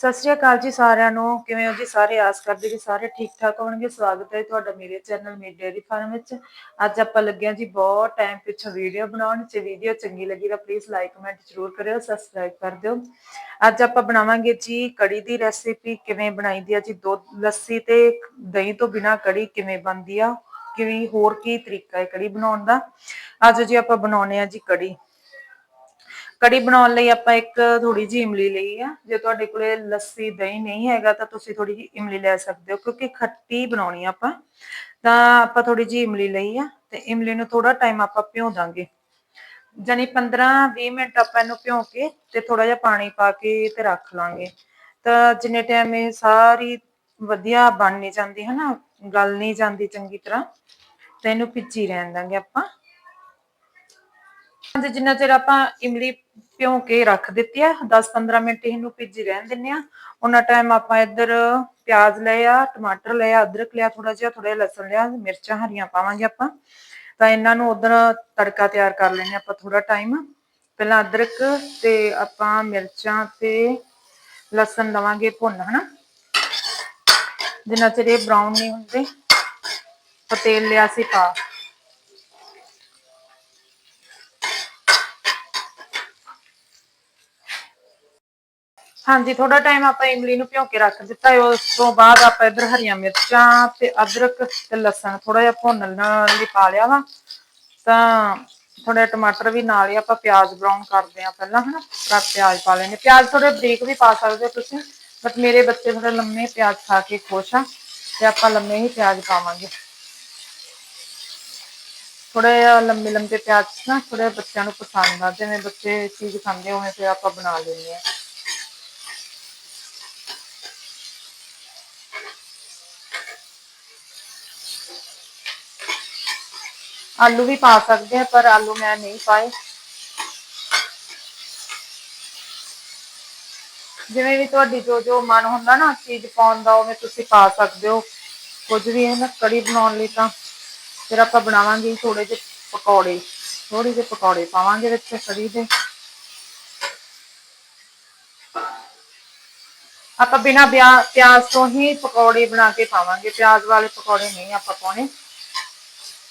ਸਤਿ ਸ਼੍ਰੀ ਅਕਾਲ ਜੀ ਸਾਰਿਆਂ ਨੂੰ। ਕਿਵੇਂ ਹੋ ਜੀ ਸਾਰੇ? ਆਸ ਕਰਦੇ ਜੀ ਸਾਰੇ ਠੀਕ ਠਾਕ ਹੋਣਗੇ। ਸਵਾਗਤ ਹੈ ਤੁਹਾਡਾ ਮੇਰੇ ਚੈਨਲ ਮੀ ਡੇਅਰੀ ਫਾਰਮ ਵਿੱਚ। ਅੱਜ ਆਪਾਂ ਲੱਗਿਆ ਜੀ ਬਹੁਤ ਟਾਈਮ ਪਿੱਛੋਂ ਵੀਡੀਓ ਬਣਾਉਣ ਜੇ ਵੀਡੀਓ ਚੰਗੀ ਲੱਗੀ ਤਾਂ ਪਲੀਜ਼ ਲਾਈਕ ਕਮੈਂਟ ਜ਼ਰੂਰ ਕਰਿਓ ਸਬਸਕ੍ਰਾਈਬ ਕਰ ਦਿਓ। ਅੱਜ ਆਪਾਂ ਬਣਾਵਾਂਗੇ ਜੀ ਕੜੀ ਦੀ ਰੈਸਿਪੀ ਕਿਵੇਂ ਬਣਾਈ ਦੀ ਆ ਜੀ? ਦੁੱਧ, ਲੱਸੀ ਤੇ ਦਹੀਂ ਤੋਂ ਬਿਨਾ ਕੜੀ ਕਿਵੇਂ ਬਣਦੀ ਆ? ਕਿਵੇਂ, ਹੋਰ ਕੀ ਤਰੀਕਾ ਹੈ ਕੜੀ ਬਣਾਉਣ ਦਾ? ਅੱਜ ਜੀ ਆਪਾਂ ਬਣਾਉਣੇ ਆ ਜੀ ਕੜੀ। ਕੜੀ ਬਣਾਉਣ ਲਈ ਆਪਾਂ ਇੱਕ ਥੋੜੀ ਜਿਹੀ ਇਮਲੀ ਲਈ ਆ। ਜੇ ਤੁਹਾਡੇ ਕੋਲੇ ਲੱਸੀ, ਦਹੀਂ ਨਹੀਂ ਹੈਗਾ ਤਾਂ ਤੁਸੀਂ ਥੋੜੀ ਜਿਹੀ ਇਮਲੀ ਲੈ ਸਕਦੇ ਹੋ, ਕਿਉਂਕਿ ਖੱਟੀ ਬਣਾਉਣੀ ਆ ਆਪਾਂ। ਤਾਂ ਆਪਾਂ ਥੋੜੀ ਜਿਹੀ ਇਮਲੀ ਲਈ ਆ ਤੇ ਇਮਲੀ ਨੂੰ ਥੋੜਾ ਟਾਈਮ ਆਪਾਂ ਭਿਉਂ ਦਾਂਗੇ। ਜਾਨੀ 15-20 ਮਿੰਟ ਆਪਾਂ ਇਹਨੂੰ ਭਿਉਂ ਕੇ ਤੇ ਥੋੜਾ ਜਿਹਾ ਪਾਣੀ ਪਾ ਕੇ ਤੇ ਰੱਖ ਲਾਂਗੇ। ਤਾਂ ਜਿੰਨੇ ਟਾਈਮ ਇਹ ਸਾਰੀ ਵਧੀਆ ਬਣ ਨਹੀਂ ਜਾਂਦੀ ਹੈ ਨਾ ਗਲ ਨਹੀਂ ਜਾਂਦੀ ਚੰਗੀ ਤਰ੍ਹਾਂ, ਤੇ ਇਹਨੂੰ ਭਿੱਜੀ ਰਹਿਣ ਦਾਂਗੇ ਆਪਾਂ। ਤੇ ਜਿੰਨਾ ਚਿਰ ਆਪਾਂ ਇਮਲੀ ਭਿਉਂ ਕੇ ਰੱਖ ਦਿੱਤੀ ਆ 10-15 ਮਿੰਟ ਇਹਨੂੰ ਭਿੱਜੀ ਰਹਿਣ ਦਿੰਨੇ ਆ ਉਹਨਾਂ ਟਾਈਮ ਆਪਾਂ ਇੱਧਰ ਪਿਆਜ਼ ਲਏ ਆ, ਟਮਾਟਰ ਲਏ ਅਦਰਕ ਲਿਆ ਥੋੜਾ ਜਿਹਾ ਥੋੜਾ ਜਿਹਾ ਲਸਣ ਲਿਆ, ਮਿਰਚਾਂ ਹਰੀਆਂ ਪਾਵਾਂਗੇ ਆਪਾਂ। ਤਾਂ ਇਹਨਾਂ ਨੂੰ ਉਧਰ ਤੜਕਾ ਤਿਆਰ ਕਰ ਲੈਣੇ ਆਪਾਂ ਥੋੜਾ ਟਾਈਮ ਪਹਿਲਾਂ ਅਦਰਕ ਤੇ ਆਪਾਂ ਮਿਰਚਾਂ ਤੇ ਲਸਣ ਲਵਾਂਗੇ ਭੁੰਨ, ਹਨਾ? ਜਿੰਨਾ ਚਿਰ ਇਹ ਬਰਾਊਨ ਨਹੀਂ ਹੁੰਦੇ ਪਤੇਲ ਲਿਆ ਸੀ ਪਾ। ਹਾਂਜੀ ਥੋੜਾ ਟਾਈਮ ਆਪਾਂ ਇਮਲੀ ਨੂੰ ਭਿਓ ਕੇ ਰੱਖ ਦਿੱਤਾ ਹੈ। ਉਸ ਤੋਂ ਬਾਅਦ ਆਪਾਂ ਇੱਧਰ ਹਰੀਆਂ ਮਿਰਚਾਂ ਤੇ ਅਦਰਕ ਤੇ ਲਸਣ ਥੋੜਾ ਜਿਹਾ ਭੁੰਨਣ ਲਈ ਪਾ ਲਿਆ ਵਾ। ਤਾਂ ਥੋੜੇ ਟਮਾਟਰ ਵੀ ਨਾਲ ਹੀ ਆਪਾਂ ਪਿਆਜ਼ ਬਰਾਊਨ ਕਰਦੇ ਆ ਪਹਿਲਾਂ, ਹਨਾ? ਫਿਰ ਪਿਆਜ਼ ਪਾ ਲੈਣੇ ਪਿਆਜ਼ ਥੋੜੇ ਬਰੀਕ ਵੀ ਪਾ ਸਕਦੇ ਹੋ ਤੁਸੀਂ ਬਟ ਮੇਰੇ ਬੱਚੇ ਥੋੜੇ ਲੰਮੇ ਪਿਆਜ਼ ਖਾ ਕੇ ਖੁਸ਼ ਆ ਤੇ ਆਪਾਂ ਲੰਮੇ ਹੀ ਪਿਆਜ਼ ਪਾਵਾਂਗੇ। ਥੋੜੇ ਲੰਮੇ ਲੰਮੇ ਪਿਆਜ਼ ਨਾ ਥੋੜੇ ਬੱਚਿਆਂ ਨੂੰ ਪਸੰਦ ਆ, ਜਿਵੇਂ ਬੱਚੇ ਚੀਜ਼ ਖਾਂਦੇ ਹੋਵੇ ਫਿਰ ਆਪਾਂ ਬਣਾ ਲੈਂਦੇ ਆ ਆਲੂ ਵੀ ਪਾ ਸਕਦੇ ਆ ਪਰ ਆਲੂ ਮੈਂ ਨਹੀਂ ਪਾਏ। ਜਿਵੇਂ ਵੀ ਤੁਹਾਡੀ ਜੋ ਜੋ ਮਨ ਹੁੰਦਾ ਨਾ, ਚੀਜ਼ ਪਾਉਣ ਦਾ, ਉਵੇਂ ਤੁਸੀਂ ਪਾ ਸਕਦੇ ਹੋ। ਕੁਝ ਵੀ ਹੈ ਨਾ, ਕੜੀ ਬਣਾਉਣ ਲਈ ਤਾਂ ਫਿਰ ਆਪਾਂ ਬਣਾਵਾਂਗੇ ਥੋੜੇ ਜਿਹੇ ਪਕੌੜੇ। ਥੋੜੇ ਜਿਹੇ ਪਕੌੜੇ ਪਾਵਾਂਗੇ ਵਿੱਚ ਕੜੀ ਦੇ। ਆਪਾਂ ਬਿਨਾ ਪਿਆਜ਼ ਤੋਂ ਹੀ ਪਕੌੜੇ ਬਣਾ ਕੇ ਪਾਵਾਂਗੇ। ਪਿਆਜ਼ ਵਾਲੇ ਪਕੌੜੇ ਨਹੀਂ ਆਪਾਂ ਪਾਉਣੇ।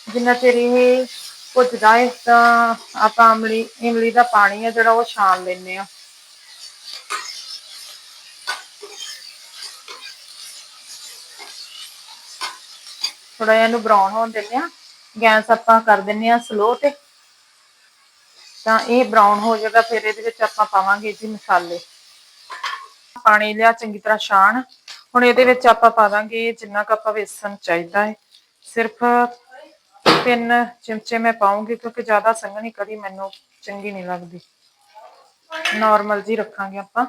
ਜਿੰਨਾ ਚਿਰ ਇਹ ਭੁੱਜਦਾ ਹੈ, ਤਾਂ ਆਪਾਂ ਅਮਲੀ, ਇਮਲੀ ਦਾ ਪਾਣੀ ਹੈ ਜਿਹੜਾ ਉਹ ਛਾਣ ਲੈਨੇ ਆ ਥੋੜਾ ਜਿਹਾ ਇਹਨੂੰ ਬਰਾਊਨ ਹੋਣ ਦਿੰਨੇ ਆ ਗੈਸ ਆਪਾਂ ਕਰ ਦਿੰਨੇ ਆ ਸਲੋ ਤੇ। ਤਾਂ ਇਹ ਬਰਾਊਨ ਹੋ ਜਾਏਗਾ, ਫਿਰ ਇਹਦੇ ਵਿੱਚ ਆਪਾਂ ਪਾਵਾਂਗੇ ਜੀ ਮਸਾਲੇ। ਪਾਣੀ ਲਿਆ, ਚੰਗੀ ਤਰ੍ਹਾਂ ਛਾਣ। ਹੁਣ ਇਹਦੇ ਵਿੱਚ ਆਪਾਂ ਪਾ ਦਾਂਗੇ ਜਿੰਨਾ ਕੁ ਆਪਾਂ ਵੇਸਣ ਚਾਹੀਦਾ ਹੈ। ਸਿਰਫ ਤਿੰਨ ਚਮਚੇ ਮੈਂ ਪਾਉਂਗੀ ਕਿਉਂਕਿ ਜ਼ਿਆਦਾ ਸੰਘਣੀ ਕੜੀ ਮੈਨੂੰ ਚੰਗੀ ਨਹੀਂ ਲੱਗਦੀ। ਨਾਰਮਲ ਜੀ ਰੱਖਾਂਗੇ ਆਪਾਂ।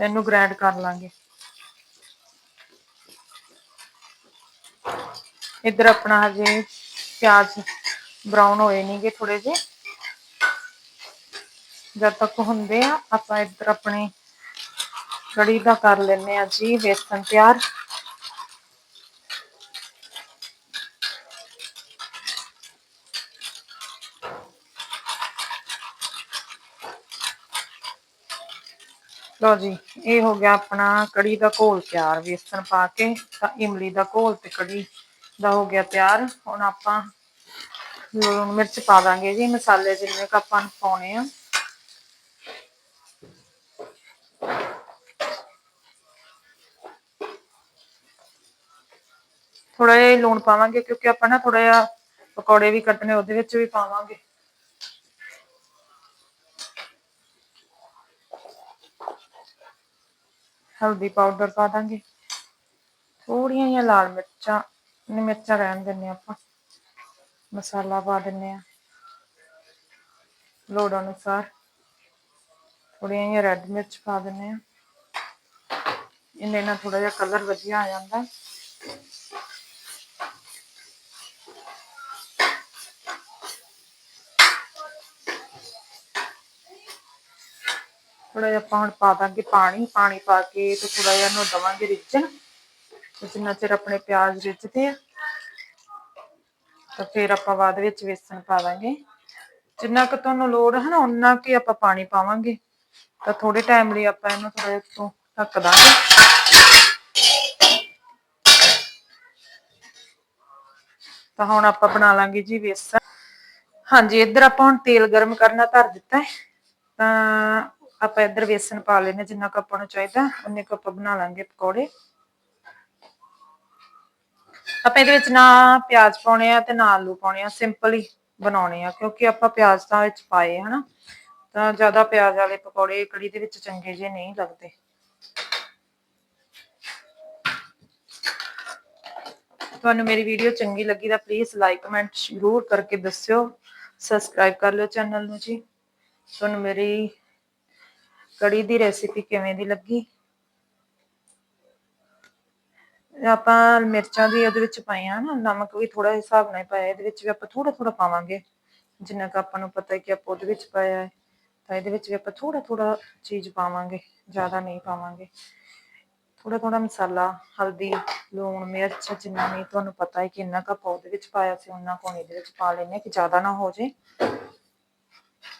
ਇਹਨੂੰ ਗ੍ਰਾਈਂਡ ਕਰ ਲਾਂਗੇ। ਇੱਧਰ ਆਪਣਾ ਹਜੇ ਪਿਆਜ਼ ਬਰਾਊਨ ਹੋਏ ਨਹੀਂਗੇ ਥੋੜੇ ਜਿਹੇ। ਜਦ ਤੱਕ ਹੁੰਦੇ ਆ, ਆਪਾਂ ਇੱਧਰ ਆਪਣੀ ਕੜੀ ਦਾ ਕਰ ਲੈਨੇ ਆ ਜੀ, ਵੇਸਣ ਤਿਆਰ। ਲੋ ਜੀ, ਇਹ ਹੋ ਗਿਆ ਆਪਣਾ ਕੜੀ ਦਾ ਘੋਲ ਤਿਆਰ। ਵੇਸਣ ਪਾ ਕੇ ਤਾਂ ਇਮਲੀ ਦਾ ਘੋਲ ਤੇ ਕੜੀ ਦਾ ਹੋ ਗਿਆ ਤਿਆਰ। ਹੁਣ ਆਪਾਂ ਲੂਣ ਮਿਰਚ ਪਾ ਦਾਂਗੇ ਜੀ, ਮਸਾਲੇ ਜਿੰਨੇ ਕੁ ਆਪਾਂ ਪਾਉਣੇ ਆ। ਥੋੜਾ ਜਿਹਾ ਲੂਣ ਪਾਵਾਂਗੇ ਕਿਉਂਕਿ ਆਪਾਂ ਨਾ ਥੋੜਾ ਜਿਹਾ ਪਕੌੜੇ ਵੀ ਕੱਟਨੇ ਉਹਦੇ ਵਿੱਚ ਵੀ ਪਾਵਾਂਗੇ। ਹਲਦੀ ਪਾਊਡਰ ਪਾ ਦਾਂਗੇ। ਥੋੜੀਆਂ ਜਿਹੀਆਂ ਲਾਲ ਮਿਰਚਾਂ ਨੇ ਮਿਰਚਾਂ ਰਹਿਣ ਦਿੰਨੇ ਆਪਾਂ। ਮਸਾਲਾ ਪਾ ਦਿੰਨੇ ਆ ਲੋੜ ਅਨੁਸਾਰ ਥੋੜੀਆਂ ਜਿਹੀਆਂ ਰੈੱਡ ਮਿਰਚ ਪਾ ਦਿੰਨੇ ਆ ਇਹਨੇ ਨਾਲ ਥੋੜਾ ਜਿਹਾ ਕਲਰ ਵਧੀਆ ਆ ਜਾਂਦਾ। ਥੋੜਾ ਜਿਹਾ ਆਪਾਂ ਹੁਣ ਪਾ ਦਾਂਗੇ ਪਾਣੀ ਪਾਣੀ ਪਾ ਕੇ ਤੇ ਥੋੜਾ ਜਿਹਾ ਇਹਨੂੰ ਦਵਾਂਗੇ ਰਿੱਝਣ। ਜਿੰਨਾ ਚਿਰ ਆਪਣੇ ਪਿਆਜ਼ ਰਿੱਝਦੇ ਆ, ਤਾਂ ਫਿਰ ਆਪਾਂ ਬਾਅਦ ਵਿੱਚ ਵੇਸਣ ਪਾ ਦਾਂਗੇ। ਜਿੰਨਾ ਕੁ ਤੁਹਾਨੂੰ ਲੋੜ ਹੈ ਨਾ ਉਨਾ ਕੁ ਆਪਾਂ ਪਾਣੀ ਪਾਵਾਂਗੇ। ਤਾਂ ਥੋੜੇ ਟਾਈਮ ਲਈ ਆਪਾਂ ਇਹਨੂੰ ਥੋੜਾ ਜਿਹਾ ਤੋਂ ਢੱਕ ਦਾਂਗੇ। ਤਾਂ ਹੁਣ ਆਪਾਂ ਬਣਾ ਲਾਂਗੇ ਜੀ ਵੇਸਣ। ਹਾਂਜੀ, ਇੱਧਰ ਆਪਾਂ ਹੁਣ ਤੇਲ ਗਰਮ ਕਰਨਾ ਧਰ ਦਿੱਤਾ ਹੈ। ਤਾਂ ਆਪਾਂ ਇੱਧਰ ਵੇਸਣ ਪਾ ਲੈਨੇ ਜਿੰਨਾ ਕੁ ਆਪਾਂ ਨੂੰ ਚਾਹੀਦਾ ਉਨੇ ਕੁ ਆਪਾਂ ਬਣਾ ਲਾਂਗੇ ਪਕੌੜੇ। ਆਪਾਂ ਇਹਦੇ ਵਿੱਚ ਨਾ ਪਿਆਜ਼ ਪਾਉਣੇ ਆ ਤੇ ਨਾ ਆਲੂ ਪਾਉਣੇ ਆ, ਸਿੰਪਲ ਹੀ ਬਣਾਉਣੇ ਆ, ਕਿਉਂਕਿ ਆਪਾਂ ਪਿਆਜ਼ ਤਾਂ ਵਿੱਚ ਪਾਏ, ਹਨਾ। ਤਾਂ ਜ਼ਿਆਦਾ ਪਿਆਜ਼ ਵਾਲੇ ਪਕੌੜੇ ਕੜੀ ਦੇ ਵਿੱਚ ਚੰਗੇ ਜੇ ਨਹੀਂ ਲੱਗਦੇ। ਤੁਹਾਨੂੰ ਮੇਰੀ ਵੀਡੀਓ ਚੰਗੀ ਲੱਗੀ ਤਾਂ ਪਲੀਜ਼ ਲਾਈਕ ਕਮੈਂਟ ਜ਼ਰੂਰ ਕਰਕੇ ਦੱਸਿਓ। ਸਬਸਕ੍ਰਾਈਬ ਕਰ ਲਿਓ ਚੈਨਲ ਨੂੰ ਜੀ। ਤੁਹਾਨੂੰ ਮੇਰੀ ਕੜੀ ਦੀ ਰੈਸਿਪੀ ਕਿਵੇਂ ਦੀ ਲੱਗੀ? ਆਪਾਂ ਮਿਰਚਾਂ ਵੀ ਉਹਦੇ ਵਿੱਚ ਪਾਈਆਂ ਨਾ, ਨਮਕ ਵੀ ਥੋੜਾ ਹਿਸਾਬ ਨਾਲ ਪਾਇਆ, ਇਹਦੇ ਵਿੱਚ ਵੀ ਆਪਾਂ ਥੋੜਾ ਥੋੜਾ ਪਾਵਾਂਗੇ। ਜਿੰਨਾ ਕੁ ਆਪਾਂ ਨੂੰ ਪਤਾ ਹੈ ਕਿ ਆਪਾਂ ਉਹਦੇ ਵਿੱਚ ਪਾਇਆ ਹੈ, ਤਾਂ ਇਹਦੇ ਵਿੱਚ ਵੀ ਆਪਾਂ ਥੋੜਾ ਥੋੜਾ ਚੀਜ਼ ਪਾਵਾਂਗੇ, ਜ਼ਿਆਦਾ ਨਹੀਂ ਪਾਵਾਂਗੇ। ਥੋੜਾ ਥੋੜਾ ਮਸਾਲਾ, ਹਲਦੀ, ਲੂਣ, ਮਿਰਚ, ਜਿੰਨਾ ਵੀ ਤੁਹਾਨੂੰ ਪਤਾ ਹੈ ਕਿ ਇੰਨਾ ਕੁ ਆਪਾਂ ਉਹਦੇ ਵਿੱਚ ਪਾਇਆ ਸੀ ਉਹਨਾਂ ਕੋਣ ਇਹਦੇ ਵਿੱਚ ਪਾ ਲੈਣੇ ਕਿ ਜ਼ਿਆਦਾ ਨਾ ਹੋ ਜੇ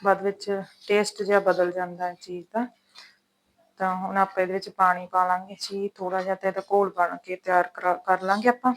ਬਾਅਦ ਵਿੱਚ ਟੇਸਟ ਜਿਹਾ ਬਦਲ ਜਾਂਦਾ ਹੈ ਚੀਜ਼ ਦਾ। ਤਾਂ ਹੁਣ ਆਪਾਂ ਇਹਦੇ ਵਿੱਚ ਪਾਣੀ ਪਾ ਲਾਂਗੇ ਜੀ ਥੋੜਾ ਜਿਹਾ ਤੇ ਇਹਦਾ ਘੋਲ ਬਣ ਕੇ ਤਿਆਰ ਕਰਾ- ਕਰ ਲਾਂਗੇ ਆਪਾਂ।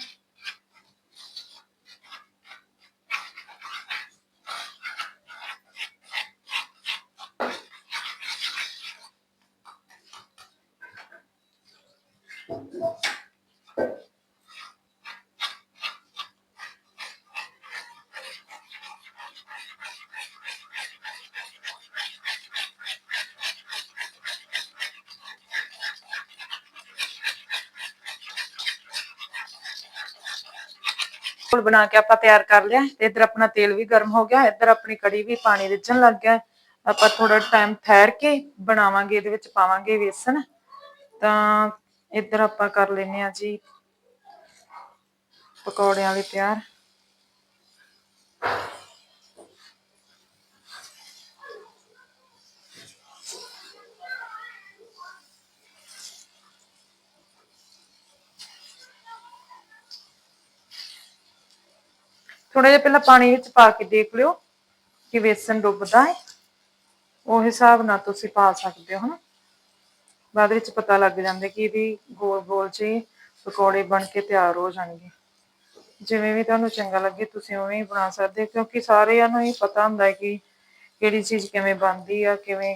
ਘੋਲ ਬਣਾ ਕੇ ਆਪਾਂ ਤਿਆਰ ਕਰ ਲਿਆ। ਤੇ ਇੱਧਰ ਆਪਣਾ ਤੇਲ ਵੀ ਗਰਮ ਹੋ ਗਿਆ। ਇੱਧਰ ਆਪਣੀ ਕੜੀ ਵੀ ਪਾਣੀ ਰਿੱਝਣ ਲੱਗ ਗਿਆ। ਆਪਾਂ ਥੋੜਾ ਟਾਈਮ ਠਹਿਰ ਕੇ ਬਣਾਵਾਂਗੇ, ਇਹਦੇ ਵਿੱਚ ਪਾਵਾਂਗੇ ਵੇਸਣ। ਤਾਂ ਇੱਧਰ ਆਪਾਂ ਕਰ ਲੈਨੇ ਆ ਜੀ, ਪਕੌੜਿਆਂ ਲਈ ਤਿਆਰ। ਥੋੜਾ ਜਿਹਾ ਪਹਿਲਾਂ ਪਾਣੀ ਵਿੱਚ ਪਾ ਕੇ ਦੇਖ ਲਿਓ ਕਿ ਵੇਸਣ ਡੁੱਬਦਾ ਹੈ। ਉਹ ਹਿਸਾਬ ਨਾਲ ਤੁਸੀਂ ਪਾ ਸਕਦੇ ਹੋ, ਹਨਾ? ਬਾਅਦ ਵਿੱਚ ਪਤਾ ਲੱਗ ਜਾਂਦਾ ਕਿ ਇਹਦੀ ਗੋਲ ਗੋਲ ਜਿਹੇ ਪਕੌੜੇ ਬਣ ਕੇ ਤਿਆਰ ਹੋ ਜਾਣਗੇ। ਜਿਵੇਂ ਵੀ ਤੁਹਾਨੂੰ ਚੰਗਾ ਲੱਗੇ, ਤੁਸੀਂ ਉਵੇਂ ਹੀ ਬਣਾ ਸਕਦੇ ਹੋ, ਕਿਉਂਕਿ ਸਾਰਿਆਂ ਨੂੰ ਹੀ ਪਤਾ ਹੁੰਦਾ ਹੈ ਕਿ ਕਿਹੜੀ ਚੀਜ਼ ਕਿਵੇਂ ਬਣਦੀ ਆ, ਕਿਵੇਂ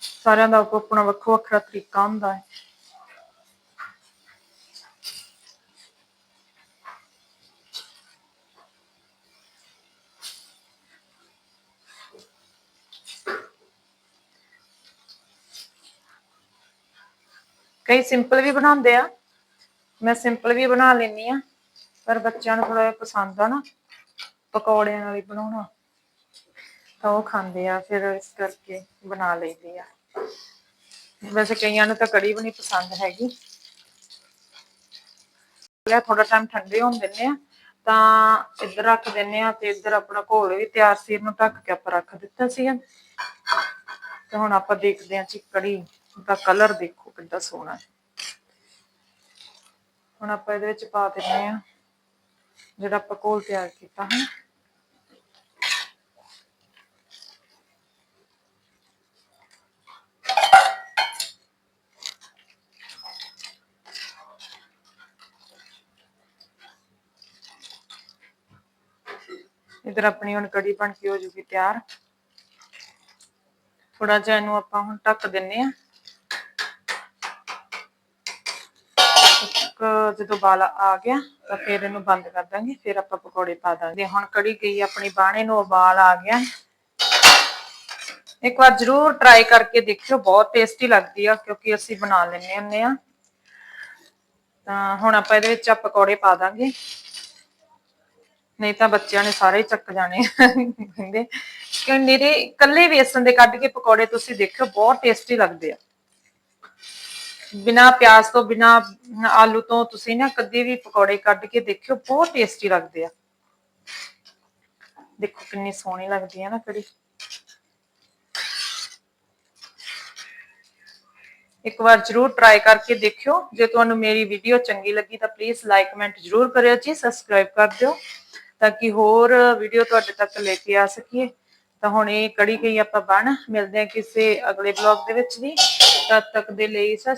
ਸਾਰਿਆਂ ਦਾ ਆਪੋ ਆਪਣਾ ਵੱਖੋ ਵੱਖਰਾ ਤਰੀਕਾ ਹੁੰਦਾ ਹੈ। ਕਈ ਸਿੰਪਲ ਵੀ ਬਣਾਉਂਦੇ ਆ। ਮੈਂ ਸਿੰਪਲ ਵੀ ਬਣਾ ਲੈਂਦੀ ਆ, ਪਰ ਬੱਚਿਆਂ ਨੂੰ ਥੋੜਾ ਪਸੰਦ ਆ ਨਾ, ਪਕੌੜਿਆਂ ਨਾਲ ਬਣਾਉਣਾ। ਤਾਂ ਉਹ ਖਾਂਦੇ ਆ, ਫਿਰ ਇਸ ਕਰਕੇ ਬਣਾ ਲਈਦੀ ਆ। ਵੈਸੇ ਕਈਆਂ ਨੂੰ ਤਾਂ ਕੜੀ ਵੀ ਨਹੀਂ ਪਸੰਦ ਹੈਗੀ। ਲਿਆ ਥੋੜਾ ਟਾਈਮ ਠੰਡੇ ਹੋਣ ਦਿੰਨੇ ਆ, ਤਾਂ ਇੱਧਰ ਰੱਖ ਦਿੰਨੇ ਆ ਤੇ ਇੱਧਰ ਆਪਣਾ ਘੋਲ ਵੀ ਤਿਆਰ ਸੀ, ਇਹਨੂੰ ਢੱਕ ਕੇ ਆਪਾਂ ਰੱਖ ਦਿੱਤਾ ਸੀਗਾ। ਤੇ ਹੁਣ ਆਪਾਂ ਦੇਖਦੇ ਆ ਜੀ ਕੜੀ ਦਾ ਕਲਰ ਦੇਖੋ ਕਿੰਨਾ ਸੋਹਣਾ ਹੈ। ਹੁਣ ਆਪਾਂ ਇਹਦੇ ਵਿੱਚ ਪਾ ਦਿੰਨੇ ਆ ਜਿਹੜਾ ਆਪਾਂ ਘੋਲ ਤਿਆਰ ਕੀਤਾ ਹੈ। ਇਧਰ ਆਪਣੀ ਹੁਣ ਕੜੀ ਬਣ ਕੇ ਹੋ ਜੂਗੀ ਤਿਆਰ। ਥੋੜਾ ਜਿਹਾ ਇਹਨੂੰ ਆਪਾਂ ਹੁਣ ਢੱਕ ਦਿੰਨੇ ਆ ਜਦੋਂ ਬਾਲਾ ਆ ਗਿਆ, ਤਾਂ ਫਿਰ ਇਹਨੂੰ ਬੰਦ ਕਰ ਦਾਂਗੇ, ਫਿਰ ਆਪਾਂ ਪਕੌੜੇ ਪਾ ਦਾਂਗੇ। ਹੁਣ ਕੜੀ ਗਈ ਆਪਣੀ ਬਾਣੇ ਨੂੰ ਉਬਾਲ ਆ ਗਿਆ। ਇੱਕ ਵਾਰ ਜਰੂਰ ਟਰਾਈ ਕਰਕੇ ਦੇਖਿਓ, ਬਹੁਤ ਟੇਸਟੀ ਲੱਗਦੀ ਆ, ਕਿਉਂਕਿ ਅਸੀਂ ਬਣਾ ਲੈਂਦੇ ਹੁੰਨੇ ਆ। ਤਾਂ ਹੁਣ ਆਪਾਂ ਇਹਦੇ ਵਿੱਚ ਆ ਪਕੌੜੇ ਪਾ ਦਾਂਗੇ। ਨਹੀਂ ਤਾਂ ਬੱਚਿਆਂ ਨੇ ਸਾਰੇ ਚੱਕ ਜਾਣੇ। ਕਹਿੰਦੇ ਕਿ ਮੇਰੇ ਇਕੱਲੇ ਵੇਸਣ ਦੇ ਕੱਢ ਕੇ ਪਕੌੜੇ ਤੁਸੀਂ ਦੇਖਿਓ, ਬਹੁਤ ਟੇਸਟੀ ਲੱਗਦੇ ਆ। ਬਿਨਾ ਪਿਆਜ਼ ਤੋਂ, ਬਿਨਾ ਆਲੂ ਤੋਂ ਤੁਸੀਂ ਨਾ ਕਦੇ ਵੀ ਪਕੌੜੇ ਕੱਢ ਕੇ ਦੇਖਿਓ, ਬਹੁਤ ਟੇਸਟੀ ਲੱਗਦੇ ਆ। ਦੇਖੋ ਕਿੰਨੀ ਸੋਹਣੀ ਲੱਗਦੀ ਹੈ ਨਾ ਕੜੀ। ਇੱਕ ਵਾਰ ਜਰੂਰ ਟਰਾਈ ਕਰਕੇ ਦੇਖਿਓ। ਜੇ ਤੁਹਾਨੂੰ ਮੇਰੀ ਵੀਡੀਓ ਚੰਗੀ ਲੱਗੀ ਤਾਂ ਪਲੀਜ਼ ਲਾਈਕ ਕਮੈਂਟ ਜਰੂਰ ਕਰਿਓ ਜੀ ਸਬਸਕ੍ਰਾਈਬ ਕਰ ਦਿਓ ਤਾਂ ਕਿ ਹੋਰ ਵੀਡੀਓ ਤੁਹਾਡੇ ਤੱਕ ਲੈ ਕੇ ਆ ਸਕੀਏ। ਤਾਂ ਹੁਣ ਇਹ ਕੜੀ ਗਈ ਆਪਾਂ ਬਣ, ਮਿਲਦੇ ਹਾਂ ਕਿਸੇ ਅਗਲੇ ਬਲੌਗ ਦੇ ਵਿੱਚ ਵੀ। ਤਦ ਤੱਕ ਦੇ ਲਈ ਸਤਿ